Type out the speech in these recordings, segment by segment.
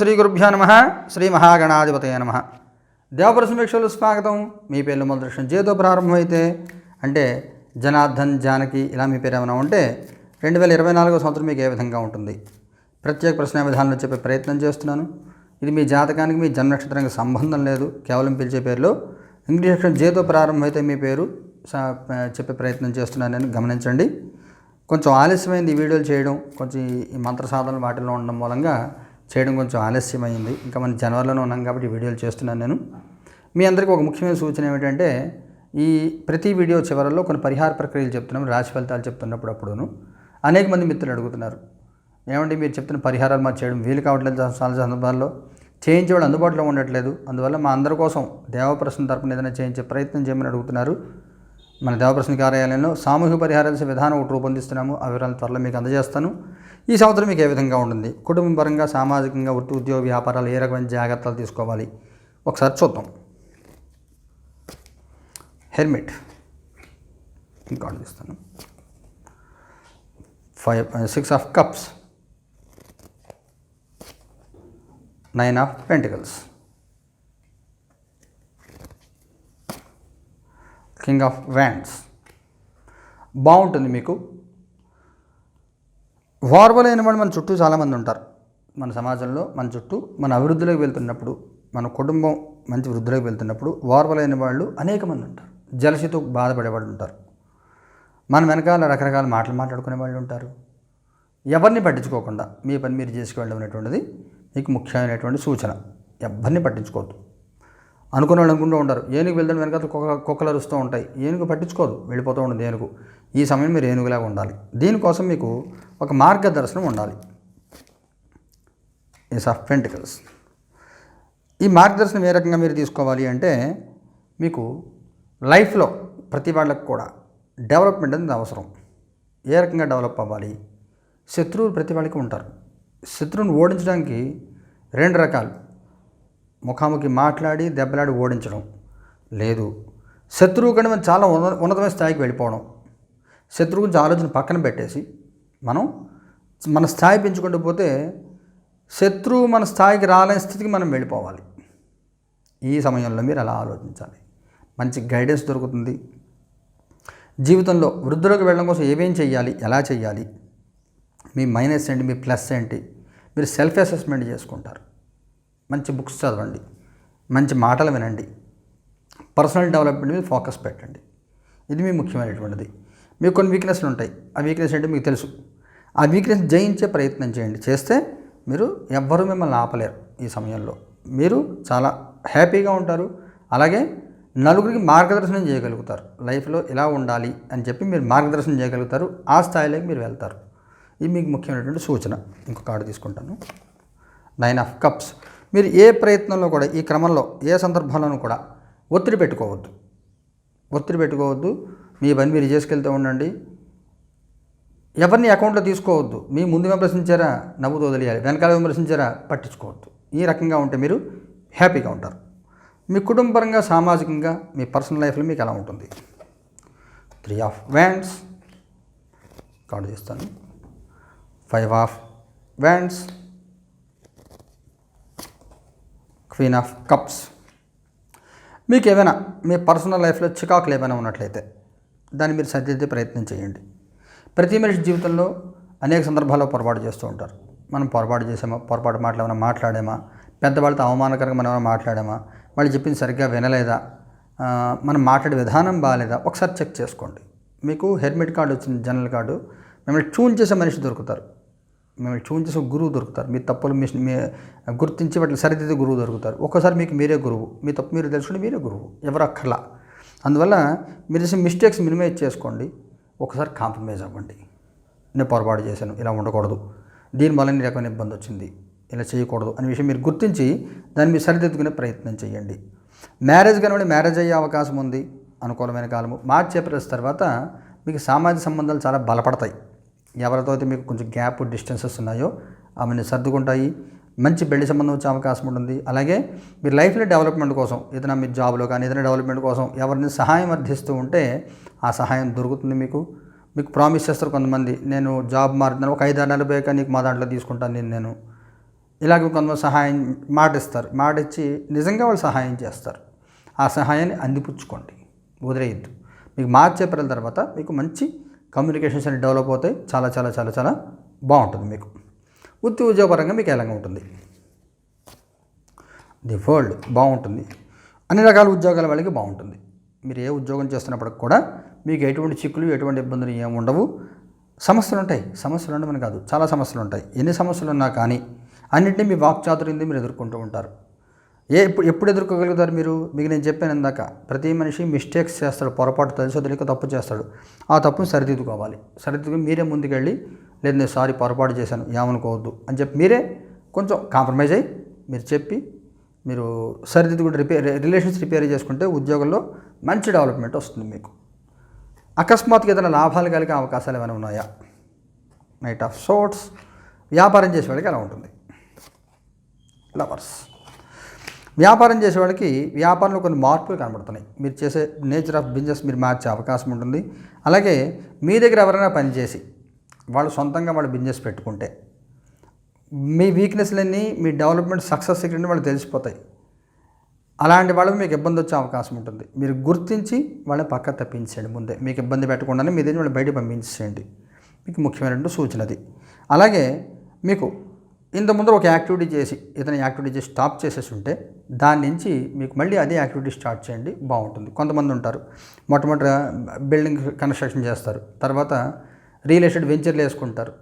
శ్రీ గురుభ్యో నమ. శ్రీ మహాగణాధిపతయ నమ. దేవపుర సమీక్షలు స్వాగతం. మీ పేర్లు మొదటి చేతో ప్రారంభమైతే అంటే జనార్దన్ జానకి ఇలా మీ పేరు ఏమైనా ఉంటే రెండు వేల ఇరవై నాలుగో సంవత్సరం మీకు ఏ విధంగా ఉంటుంది? ప్రత్యేక ప్రశ్న విధానంలో చెప్పే ప్రయత్నం చేస్తున్నాను. ఇది మీ జాతకానికి మీ జన్మ నక్షత్రానికి సంబంధం లేదు. కేవలం పిలిచే పేరులో. ఇంగ్లీష్ అక్షరం జేతో ప్రారంభమైతే మీ పేరు చెప్పే ప్రయత్నం చేస్తున్నాను నేను. గమనించండి. కొంచెం ఆలస్యమైంది ఈ వీడియోలు చేయడం. కొంచెం ఈ మంత్ర సాధనలు వాటిలో ఉండడం మూలంగా చేయడం కొంచెం ఆలస్యమైంది. ఇంకా మన జనవరిలోనే ఉన్నాం కాబట్టి వీడియోలు చేస్తున్నాను నేను. మీ అందరికీ ఒక ముఖ్యమైన సూచన ఏమిటంటే ఈ ప్రతి వీడియో చివరలో కొన్ని పరిహార ప్రక్రియలు చెప్తున్నాం రాశి ఫలితాలు చెప్తున్నప్పుడు అప్పుడును. అనేక మంది మిత్రులు అడుగుతున్నారు ఏమంటే మీరు చెప్తున్న పరిహారాలు మాకు చేయడం వీలు కావట్లేదు చాలా సందర్భాల్లో. చేయించే వాళ్ళు అందుబాటులో ఉండట్లేదు. అందువల్ల మా అందరి కోసం దేవప్రసన్న తరపున ఏదైనా చేయించే ప్రయత్నం చేయమని అడుగుతున్నారు. మన దేవప్రశ్న కార్యాలయంలో సామూహిక పరిహారాల విధానం ఒకటి రూపొందిస్తున్నాము. ఆ వివరాలు త్వరలో మీకు అందజేస్తాను. ఈ సంవత్సరం మీకు ఏ విధంగా ఉంటుంది? కుటుంబ పరంగా సామాజికంగా వృత్తి ఉద్యోగ వ్యాపారాలు ఏ రకమైన జాగ్రత్తలు తీసుకోవాలి? ఒకసారి చూద్దాం. హెల్మెట్. ఇంకా ఇస్తాను five six of cups. Nine of pentacles. King of wands బాగుంటుంది మీకు. వార్వలైన వాళ్ళు మన చుట్టూ చాలామంది ఉంటారు. మన సమాజంలో మన చుట్టూ మన అభివృద్ధిలోకి వెళ్తున్నప్పుడు మన కుటుంబం మంచి వృద్ధిలోకి వెళ్తున్నప్పుడు వార్వలైన వాళ్ళు అనేక మంది ఉంటారు. జలసితో బాధపడేవాళ్ళు ఉంటారు. మన వెనకాల రకరకాల మాటలు మాట్లాడుకునే వాళ్ళు ఉంటారు. ఎవరిని పట్టించుకోకుండా మీ పని మీరు చేసుకువెళ్ళడం అనేటువంటిది మీకు ముఖ్యమైనటువంటి సూచన. ఎవరిని పట్టించుకోవద్దు. అనుకున్న వాళ్ళు అనుకుంటూ ఉంటారు. ఏనుగు వెళ్తాను వెనకాల కుక్క కుక్కలు అరుస్తూ ఉంటాయి. ఏనుగు పట్టించుకోదు. వెళ్ళిపోతూ ఉంటుంది ఏనుగు. ఈ సమయం మీరు ఏనుగులాగా ఉండాలి. దీనికోసం మీకు ఒక మార్గదర్శనం ఉండాలి. ఎస్ ఆఫ్ పెంటికల్స్ ఈ మార్గదర్శనం ఏ రకంగా మీరు తీసుకోవాలి అంటే మీకు లైఫ్లో ప్రతి వాళ్ళకు కూడా డెవలప్మెంట్ అనేది అవసరం. ఏ రకంగా డెవలప్ అవ్వాలి? శత్రువులు ప్రతి వాళ్ళకి ఉంటారు. శత్రువుని ఓడించడానికి రెండు రకాలు. ముఖాముఖి మాట్లాడి దెబ్బలాడి ఓడించడం. లేదు. శత్రువు కంటే మనం చాలా ఉన్న ఉన్నతమైన స్థాయికి వెళ్ళిపోవడం. శత్రువు గురించి ఆలోచన పక్కన పెట్టేసి మనం మన స్థాయి పెంచుకుంటూ పోతే శత్రువు మన స్థాయికి రాలేని స్థితికి మనం వెళ్ళిపోవాలి. ఈ సమయంలో మీరు అలా ఆలోచించాలి. మంచి గైడెన్స్ దొరుకుతుంది. జీవితంలో వృద్ధులకు వెళ్ళడం కోసం ఏమేం చేయాలి ఎలా చేయాలి మీ మైనస్ ఏంటి? మీ ప్లస్ ఏంటి? మీరు సెల్ఫ్ అసెస్మెంట్ చేసుకుంటారు. మంచి బుక్స్ చదవండి. మంచి మాటలు వినండి. పర్సనల్ డెవలప్మెంట్ మీద ఫోకస్ పెట్టండి. ఇది మీ ముఖ్యమైనటువంటిది. మీకు కొన్ని వీక్నెస్లు ఉంటాయి. ఆ వీక్నెస్ అంటే మీకు తెలుసు. ఆ వీక్నెస్ జయించే ప్రయత్నం చేయండి. చేస్తే మీరు ఎవ్వరూ మిమ్మల్ని ఆపలేరు ఈ సమయంలో. మీరు చాలా హ్యాపీగా ఉంటారు. అలాగే నలుగురికి మార్గదర్శనం చేయగలుగుతారు. లైఫ్లో ఇలా ఉండాలి అని చెప్పి మీరు మార్గదర్శనం చేయగలుగుతారు. ఆ స్థాయిలోకి మీరు వెళ్తారు. ఇది మీకు ముఖ్యమైనటువంటి సూచన. ఇంకొక కార్డు తీసుకుంటాను. Nine of cups. మీరు ఏ ప్రయత్నంలో కూడా ఈ క్రమంలో ఏ సందర్భంలోనూ కూడా ఒత్తిడి పెట్టుకోవద్దు. ఒత్తిడి పెట్టుకోవద్దు. మీ పని మీరు చేసుకెళ్తూ ఉండండి. ఎవరిని అకౌంట్లో తీసుకోవద్దు. మీ ముందు విమర్శించారా నవ్వు వదిలేయాలి. వెనకాల విమర్శించారా పట్టించుకోవద్దు. ఈ రకంగా ఉంటే మీరు హ్యాపీగా ఉంటారు. మీ కుటుంబపరంగా సామాజికంగా మీ పర్సనల్ లైఫ్లో మీకు ఎలా ఉంటుంది? త్రీ ఆఫ్ వ్యాండ్స్ కార్డు చేస్తాను. Five of wands queen of cups మీకు ఏమైనా మీ పర్సనల్ లైఫ్లో చికాకులు ఏమైనా ఉన్నట్లయితే దాన్ని మీరు సరిదిద్దే ప్రయత్నం చేయండి. ప్రతి మనిషి జీవితంలో అనేక సందర్భాల్లో పొరపాటు చేస్తూ ఉంటారు. మనం పొరపాటు చేసామా పొరపాటు మాటలు ఏమైనా మాట్లాడామా పెద్దవాళ్ళతో అవమానకరంగా మనం ఏమైనా మాట్లాడామా వాళ్ళు చెప్పింది సరిగ్గా వినలేదా మనం మాట్లాడే విధానం బాగాలేదా ఒకసారి చెక్ చేసుకోండి. మీకు హెల్మెట్ కార్డు వచ్చింది జనరల్ కార్డు మిమ్మల్ని ట్యూన్ చేసే మనిషి దొరుకుతారు. మిమ్మల్ని ట్యూన్ ఒక గురువు దొరుకుతారు. మీ తప్పులు మీ మీ గుర్తించి వాటిని సరిదిద్దే గురువు దొరుకుతారు. ఒక్కసారి మీకు మీరే గురువు. మీ తప్పు మీరు తెలుసుకుంటే మీరే గురువు. ఎవరు అక్కర్లా. అందువల్ల మీరు చేసిన మిస్టేక్స్ మినిమైజ్ చేసుకోండి. ఒకసారి కాంప్రమైజ్ అవ్వండి. నేను పొరపాటు చేశాను. ఇలా ఉండకూడదు. దీనివల్ల ఈ రకమైన ఇబ్బంది వచ్చింది. ఇలా చేయకూడదు అనే విషయం మీరు గుర్తించి దాన్ని మీరు సరిదిద్దుకునే ప్రయత్నం చేయండి. మ్యారేజ్ కనుక మ్యారేజ్ అయ్యే అవకాశం ఉంది అనుకూలమైన కాలము. మార్చి ఏప్రిల్స్ తర్వాత మీకు సామాజిక సంబంధాలు చాలా బలపడతాయి. ఎవరితో అయితే మీకు కొంచెం గ్యాప్ డిస్టెన్సెస్ ఉన్నాయో అవన్నీ సర్దుకుంటాయి. మంచి పెళ్ళి సంబంధం వచ్చే అవకాశం ఉంటుంది. అలాగే మీరు లైఫ్లో డెవలప్మెంట్ కోసం ఏదైనా మీ జాబ్లో కానీ ఏదైనా డెవలప్మెంట్ కోసం ఎవరిని సహాయం అర్థిస్తూ ఉంటే ఆ సహాయం దొరుకుతుంది మీకు. మీకు ప్రామిస్ చేస్తారు కొంతమంది నేను జాబ్ మారుతున్నాను ఒక ఐదు ఆరు నెలలు పోయాక నీకు మా దాంట్లో తీసుకుంటాను నేను నేను. ఇలాగ కొంతమంది సహాయం మాట ఇస్తారు మాట ఇచ్చి నిజంగా వాళ్ళు సహాయం చేస్తారు. ఆ సహాయాన్ని అందిపుచ్చుకోండి. వదిలేయద్దు. మీకు మాట చెప్పిన తర్వాత మీకు మంచి కమ్యూనికేషన్స్ అనేవి డెవలప్ అవుతాయి. చాలా చాలా చాలా చాలా బాగుంటుంది మీకు. వృత్తి ఉద్యోగపరంగా మీకు ఏలంగా ఉంటుంది? ది వరల్డ్ బాగుంటుంది. అన్ని రకాల ఉద్యోగాల వాళ్ళకి బాగుంటుంది. మీరు ఏ ఉద్యోగం చేస్తున్నప్పటికి కూడా మీకు ఎటువంటి చిక్కులు ఎటువంటి ఇబ్బందులు ఏమి ఉండవు. సమస్యలు ఉంటాయి. సమస్యలు ఉండమని కాదు. చాలా సమస్యలు ఉంటాయి. ఎన్ని సమస్యలు ఉన్నా కానీ అన్నింటినీ మీ వాక్చాతుర్యంది మీరు ఎదుర్కొంటూ ఉంటారు. ఏ ఎప్పుడు ఎప్పుడు ఎదుర్కోగలుగుతారు మీరు? మీకు నేను చెప్పాను ఇందాక. ప్రతి మనిషి మిస్టేక్స్ చేస్తాడు పొరపాటు తెలుసో తెలియక తప్పు చేస్తాడు. ఆ తప్పుని సరిదిద్దుకోవాలి. సరిదిద్దుకుని మీరే ముందుకెళ్ళి లేదు నేను సారీ పొరపాటు చేశాను ఏమనుకోవద్దు అని చెప్పి మీరే కొంచెం కాంప్రమైజ్ అయ్యి మీరు చెప్పి మీరు సరిదిద్దుకుంటే రిపేర్ రిలేషన్స్ రిపేర్ చేసుకుంటే ఉద్యోగంలో మంచి డెవలప్మెంట్ వస్తుంది మీకు. అకస్మాత్తుగా ఏదైనా లాభాలు కలిగే అవకాశాలు ఏమైనా ఉన్నాయా? నైట్ ఆఫ్ సోట్స్ వ్యాపారం చేసే వాళ్ళకి ఎలా ఉంటుంది. లవర్స్ వ్యాపారం చేసే వాళ్ళకి వ్యాపారంలో కొన్ని మార్పులు కనబడుతున్నాయి. మీరు చేసే నేచర్ ఆఫ్ బిజినెస్ మీరు మార్చే అవకాశం ఉంటుంది. అలాగే మీ దగ్గర ఎవరైనా పనిచేసి వాళ్ళు సొంతంగా వాళ్ళు బిజినెస్ పెట్టుకుంటే మీ వీక్నెస్లన్నీ మీ డెవలప్మెంట్ సక్సెస్ సీక్రెట్ వాళ్ళు తెలిసిపోతాయి. అలాంటి వాళ్ళకి మీకు ఇబ్బంది వచ్చే అవకాశం ఉంటుంది. మీరు గుర్తించి వాళ్ళని పక్క తప్పించండి ముందే. మీకు ఇబ్బంది పెట్టకుండానే మీ దగ్గర వాళ్ళు బయట పంపించేయండి మీకు ముఖ్యమైనటువంటి సూచన అది. అలాగే మీకు ఇంత ముందు ఒక యాక్టివిటీ చేసి ఇతని యాక్టివిటీ చేసి స్టాప్ చేసేసి ఉంటే దాని నుంచి మీకు మళ్ళీ అదే యాక్టివిటీ స్టార్ట్ చేయండి బాగుంటుంది. కొంతమంది ఉంటారు. మొట్టమొదటి బిల్డింగ్ కన్స్ట్రక్షన్ చేస్తారు. తర్వాత రియల్ ఎస్టేట్ వెంచర్లు వేసుకుంటారు.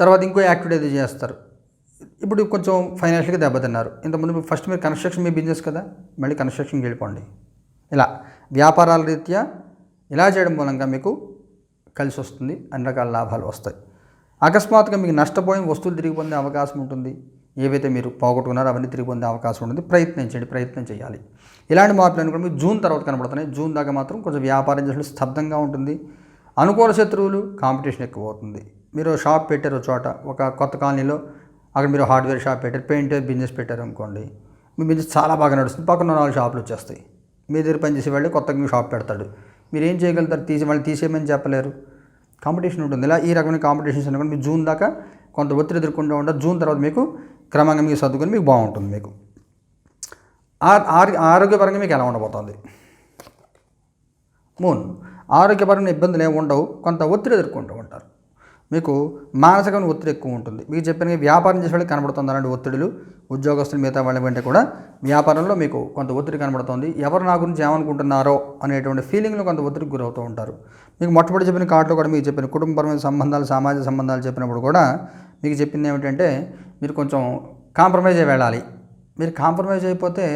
తర్వాత ఇంకో యాక్టివిటీ అది చేస్తారు. ఇప్పుడు కొంచెం ఫైనాన్షియల్గా దెబ్బతిన్నారు. ఇంతకుముందు ఫస్ట్ మీరు కన్స్ట్రక్షన్ మీ బిజినెస్ కదా మళ్ళీ కన్స్ట్రక్షన్కి వెళ్ళిపోండి. ఇలా వ్యాపారాల రీత్యా ఇలా చేయడం మూలంగా మీకు కలిసి వస్తుంది అన్ని రకాల లాభాలు వస్తాయి. అకస్మాత్తుగా మీకు నష్టపోయిన వస్తువులు తిరిగి పొందే అవకాశం ఉంటుంది. ఏవైతే మీరు పోగొట్టుకున్నారో అవన్నీ తిరిగి పొందే అవకాశం ఉంటుంది. ప్రయత్నించండి ప్రయత్నం చేయాలి. ఇలాంటి మార్పులు అనుకోండి మీకు జూన్ తర్వాత కనబడుతున్నాయి. జూన్ దాకా మాత్రం కొంచెం వ్యాపారం చేసిన స్తబ్దంగా ఉంటుంది. అనుకూల శత్రువులు కాంపిటీషన్ ఎక్కువ అవుతుంది మీరు షాప్ పెట్టారు ఒక చోట ఒక కొత్త కాలనీలో అక్కడ మీరు హార్డ్వేర్ షాప్ పెట్టారు పెయింటర్ బిజినెస్ పెట్టారు అనుకోండి మీ బిజినెస్ చాలా బాగా నడుస్తుంది. పక్కన నాలుగు షాపులు వచ్చేస్తాయి. మీ దగ్గర పనిచేసే వాళ్ళు కొత్తగా షాప్ పెడతాడు. మీరు ఏం చేయగలుగుతారు? తీసి వాళ్ళు తీసేయమని చెప్పలేరు. కాంపిటీషన్ ఉంటుంది. ఇలా ఈ రకమైన కాంపిటీషన్స్ అనుకోండి మీకు జూన్ దాకా కొంత ఒత్తిడి ఎదుర్కొంటూ ఉంటారు జూన్ తర్వాత మీకు క్రమంగా మీకు సర్దుకొని మీకు బాగుంటుంది మీకు. ఆ- ఆరోగ్య ఆరోగ్యపరంగా మీకు ఎలా ఉండబోతుంది? మూన్ ఆరోగ్యపరమైన ఇబ్బందులు ఏమి ఉండవు కొంత ఒత్తిడి ఎదుర్కొంటూ ఉంటారు. మీకు మానసికమైన ఒత్తిడి ఎక్కువ ఉంటుంది. మీకు చెప్పిన వ్యాపారం చేసేవాళ్ళకి కనబడుతుంది అలాంటి ఒత్తిడులు ఉద్యోగస్తులు మిగతా వాళ్ళ వెంట కూడా వ్యాపారంలో మీకు కొంత ఒత్తిడి కనబడుతుంది. ఎవరు నా గురించి ఏమనుకుంటున్నారో అనేటువంటి ఫీలింగ్లో కొంత ఒత్తిడికి గురవుతూ ఉంటారు. మీకు మొట్టమొదటి చెప్పిన కార్డులో కూడా మీకు చెప్పిన కుటుంబపరమైన సంబంధాలు సామాజిక సంబంధాలు చెప్పినప్పుడు కూడా మీకు చెప్పింది ఏమిటంటే మీరు కొంచెం కాంప్రమైజ్ అయి వెళ్ళాలి. మీరు కాంప్రమైజ్ అయిపోతే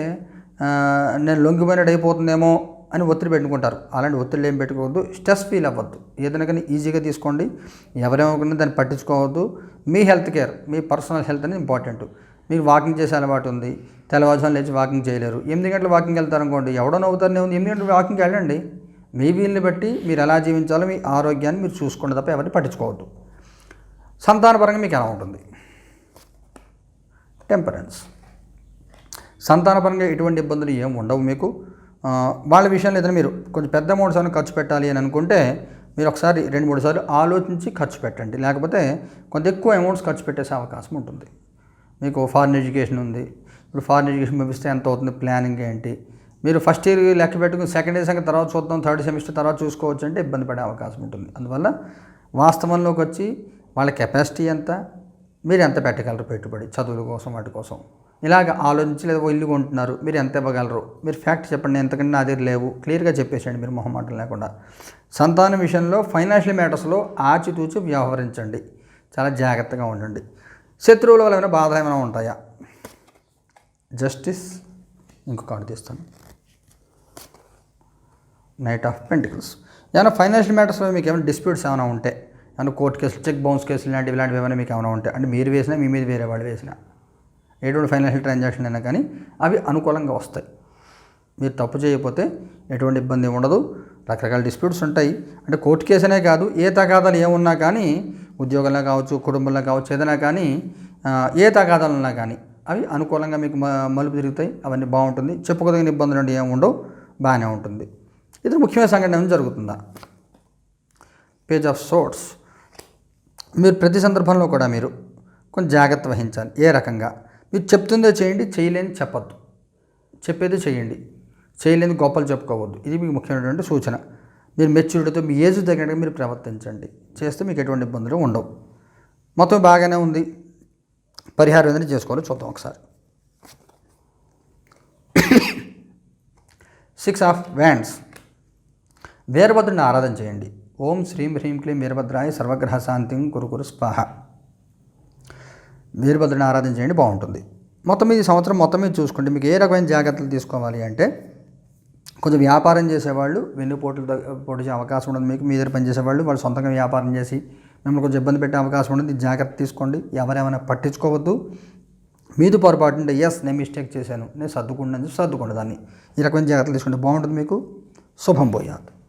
నేను లొంగిపోయినట్టు అయిపోతుందేమో అని ఒత్తిడి పెట్టుకుంటారు. అలాంటి ఒత్తిడి ఏం పెట్టుకోవద్దు. స్ట్రెస్ ఫీల్ అవ్వద్దు. ఏదైనా కానీ ఈజీగా తీసుకోండి. ఎవరేమనుకున్నా దాన్ని పట్టించుకోవద్దు. మీ హెల్త్ కేర్ మీ పర్సనల్ హెల్త్ అనేది ఇంపార్టెంట్. మీకు వాకింగ్ చేసే అలవాటు ఉంది. తెల్లవారుజాము లేచి వాకింగ్ చేయలేరు. ఎనిమిది గంటలు వాకింగ్ వెళ్తారు అనుకోండి ఎవడో నవ్వుతారనే ఉంది. ఎనిమిది గంటలు వాకింగ్ వెళ్ళండి. మీ వీలుని బట్టి మీరు ఎలా జీవించాలో మీ ఆరోగ్యాన్ని మీరు చూసుకోండి తప్ప ఎవరిని పట్టించుకోవద్దు. సంతానపరంగా మీకు ఎలా ఉంటుంది? టెంపరెన్స్ సంతానపరంగా ఎటువంటి ఇబ్బందులు ఏమి ఉండవు మీకు. వాళ్ళ విషయంలో ఏదైనా మీరు కొంచెం పెద్ద అమౌంట్స్ ఏమైనా ఖర్చు పెట్టాలి అని అనుకుంటే మీరు ఒకసారి రెండు మూడు సార్లు ఆలోచించి ఖర్చు పెట్టండి. లేకపోతే కొంత ఎక్కువ అమౌంట్స్ ఖర్చు పెట్టేసే అవకాశం ఉంటుంది. మీకు ఫారిన్ ఎడ్యుకేషన్ ఉంది. ఇప్పుడు ఫారిన్ ఎడ్యుకేషన్ పంపిస్తే ఎంత అవుతుంది? ప్లానింగ్ ఏంటి? మీరు ఫస్ట్ ఇయర్ లెక్క పెట్టుకుని సెకండ్ ఇయర్ సంగతి తర్వాత చూద్దాం థర్డ్ సెమిస్టర్ తర్వాత చూసుకోవచ్చు అంటే ఇబ్బంది పడే అవకాశం ఉంటుంది. అందువల్ల వాస్తవంలోకి వచ్చి వాళ్ళ కెపాసిటీ ఎంత? మీరు ఎంత పెట్టగలరు పెట్టుబడి? చదువుల కోసం వాటి కోసం. ఇలాగ ఆలోచించి లేదా ఇల్లు కొంటున్నారు మీరు ఎంత ఇవ్వగలరు? మీరు ఫ్యాక్ట్ చెప్పండి ఎంతకంటే నా దగ్గర లేవు. క్లియర్గా చెప్పేసేయండి మీరు మొహమాటం లేకుండా. సంతానం విషయంలో ఫైనాన్షియల్ మ్యాటర్స్లో ఆచితూచి వ్యవహరించండి. చాలా జాగ్రత్తగా ఉండండి. శత్రువుల వల్ల ఏమైనా బాధ ఏమైనా ఉంటాయా? జస్టిస్ ఇంకో కార్డు తీస్తాను. నైట్ ఆఫ్ పెంటికల్స్ ఏమైనా ఫైనాన్షియల్ మ్యాటర్స్లో మీకు ఏమైనా డిస్ప్యూట్స్ ఏమైనా ఉంటే ఏమైనా కోర్టు కేసులు చెక్ బౌన్స్ కేసులు ఇలాంటివి ఇలాంటివి ఏమైనా మీకు ఏమైనా ఉంటాయి అంటే మీరు వేసినా మీ మీద వేరే వాళ్ళు వేసినా ఎటువంటి ఫైనాన్షియల్ ట్రాన్సాక్షన్ అయినా కానీ అవి అనుకూలంగా వస్తాయి. మీరు తప్పు చేయకపోతే ఎటువంటి ఇబ్బంది ఉండదు. రకరకాల డిస్ప్యూట్స్ ఉంటాయి. అంటే కోర్టు కేసు అనే కాదు ఏ తగాదాలు ఏమున్నా కానీ ఉద్యోగంలో కావచ్చు కుటుంబంలో కావచ్చు ఏదైనా కానీ ఏ తగాదాలు ఉన్నా కానీ అవి అనుకూలంగా మీకు మ- మలుపు తిరుగుతాయి. అవన్నీ బాగుంటుంది. చెప్పుకోదగిన ఇబ్బందులు అంటే ఏమి ఉండవు. బాగానే ఉంటుంది. ఇది ముఖ్యమైన సంఘటన ఏమైనా జరుగుతుందా? Page of swords. మీరు ప్రతి సందర్భంలో కూడా మీరు కొంచెం జాగ్రత్త వహించాలి. ఏ రకంగా? మీరు చెప్తుందే చేయండి చేయలేని చెప్పద్దు. చెప్పేది చేయండి. చేయలేని గొప్పలు చెప్పుకోవద్దు. ఇది మీకు ముఖ్యమైనటువంటి సూచన. మీరు మెచ్యూరిటీతో మీ ఏజ్ తగినట్టుగా మీరు ప్రవర్తించండి. చేస్తే మీకు ఎటువంటి ఇబ్బందులు ఉండవు. మొత్తం బాగానే ఉంది. పరిహారం ఏదైనా చేసుకోవాలో చూద్దాం ఒకసారి. సిక్స్ ఆఫ్ వ్యాండ్స్ వీరభద్రుని ఆరాధన చేయండి. ఓం శ్రీం హ్రీం క్లీం వీరభద్రాయ సర్వగ్రహ శాంతిం కురుకురు స్పాహ. వీరభద్రుని ఆరాధన చేయండి బాగుంటుంది. మొత్తం మీద ఈ సంవత్సరం మొత్తం మీద చూసుకుంటే మీకు ఏ రకమైన జాగ్రత్తలు తీసుకోవాలి అంటే కొంచెం వ్యాపారం చేసేవాళ్ళు వెన్నుపోట్లు పొడిచే అవకాశం ఉండదు మీకు మీ దగ్గర పనిచేసేవాళ్ళు వాళ్ళు సొంతంగా వ్యాపారం చేసి మిమ్మల్ని కొంచెం ఇబ్బంది పెట్టే అవకాశం ఉండదు. జాగ్రత్త తీసుకోండి. ఎవరేమైనా పట్టించుకోవద్దు. మీది పొరపాటు ఉంటే ఎస్ నేను మిస్టేక్ చేశాను. నేను సర్దుకుంటాను సర్దుకోండి దాన్ని. ఈ రకమైన జాగ్రత్తలు తీసుకుంటే బాగుంటుంది మీకు. శుభం పోయాదు